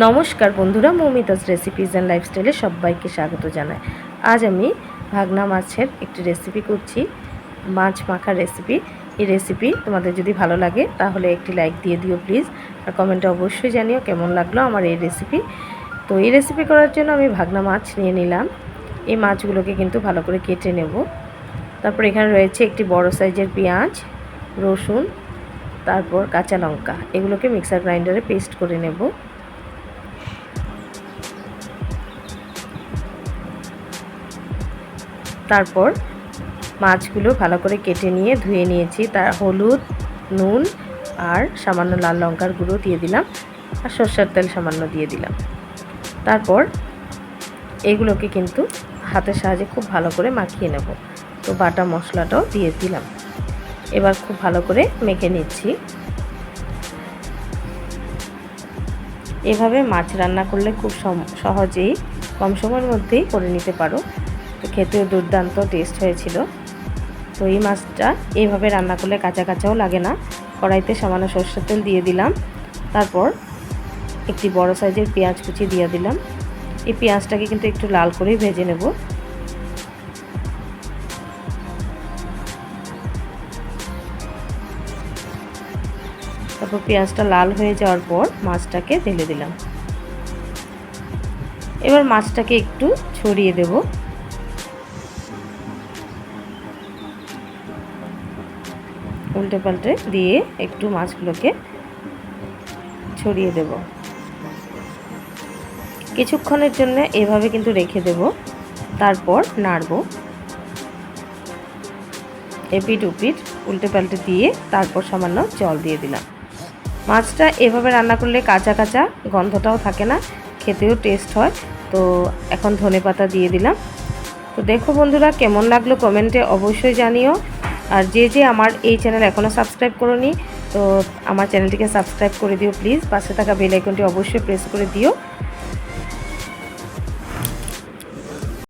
নমস্কার বন্ধুরা, Moumita's recipes and লাইফস্টাইলে সবাইকে স্বাগত জানাই। আজ আমি ভাগনা মাছের একটি রেসিপি করছি, মাছ মাখার রেসিপি এই রেসিপি তোমাদের যদি ভালো লাগে, তাহলে একটি লাইক দিয়ে দিও প্লিজ আর কমেন্টে অবশ্যই জানিও কেমন লাগল আমার এই রেসিপি তো এই রেসিপি করার জন্য আমি ভাগনা মাছ নিয়ে নিলাম। এই মাছগুলোকে কিন্তু ভালো করে কেটে নেব। তারপর এখানে রয়েছে একটি বড় সাইজের পেঁয়াজ, রসুন, তারপর কাঁচা লঙ্কা। এগুলোকে মিক্সার গ্রাইন্ডারে পেস্ট করে নেব। তারপর মাছগুলো ভালো করে কেটে নিয়ে ধুয়ে নিয়েছি। তার হলুদ, নুন আর সামান্য লাল লঙ্কার গুঁড়ো দিয়ে দিলাম আর সর্ষের তেল সামান্য দিয়ে দিলাম। তারপর এগুলোকে কিন্তু হাতের সাহায্যে খুব ভালো করে মাখিয়ে নেব। তো বাটা মশলাটাও দিয়ে দিলাম। এবার খুব ভালো করে মেখে নিচ্ছি। এভাবে মাছ রান্না করলে খুব সহজেই কম সময়ের মধ্যেই করে নিতে পারো। খেতেও দুর্দান্ত টেস্ট হয়েছিল। তো এই মাছটা এইভাবে রান্না করলে কাঁচা কাঁচাও লাগে না। কড়াইতে সামান্য সর্ষের তেল দিয়ে দিলাম। তারপর একটি বড় সাইজের পেঁয়াজ কুচি দিয়ে দিলাম। এই পেঁয়াজটাকে কিন্তু একটু লাল করেই ভেজে নেব। তারপর পেঁয়াজটা লাল হয়ে যাওয়ার পর মাছটাকে ঢেলে দিলাম। এবার মাছটাকে একটু ছড়িয়ে দেব। উল্টে পাল্টে দিয়ে একটু মাছগুলোকে ছড়িয়ে দেব। কিছুক্ষণের জন্য এভাবে কিন্তু রেখে দেব। তারপর নাড়ব। এপিট উপিট উল্টে পাল্টে দিয়ে তারপর সামান্য জল দিয়ে দিলাম। মাছটা এভাবে রান্না করলে কাঁচা কাঁচা গন্ধটাও থাকে না, খেতেও টেস্ট হয়। তো এখন ধনে পাতা দিয়ে দিলাম। তো দেখো বন্ধুরা, কেমন লাগল কমেন্টে অবশ্যই জানিও। আর যে যে আমার এই চ্যানেল এখনও সাবস্ক্রাইব করনি, তো আমার চ্যানেলটিকে সাবস্ক্রাইব করে দিও প্লিজ পাশে থাকা বেল আইকনটি অবশ্যই প্রেস করে দিও।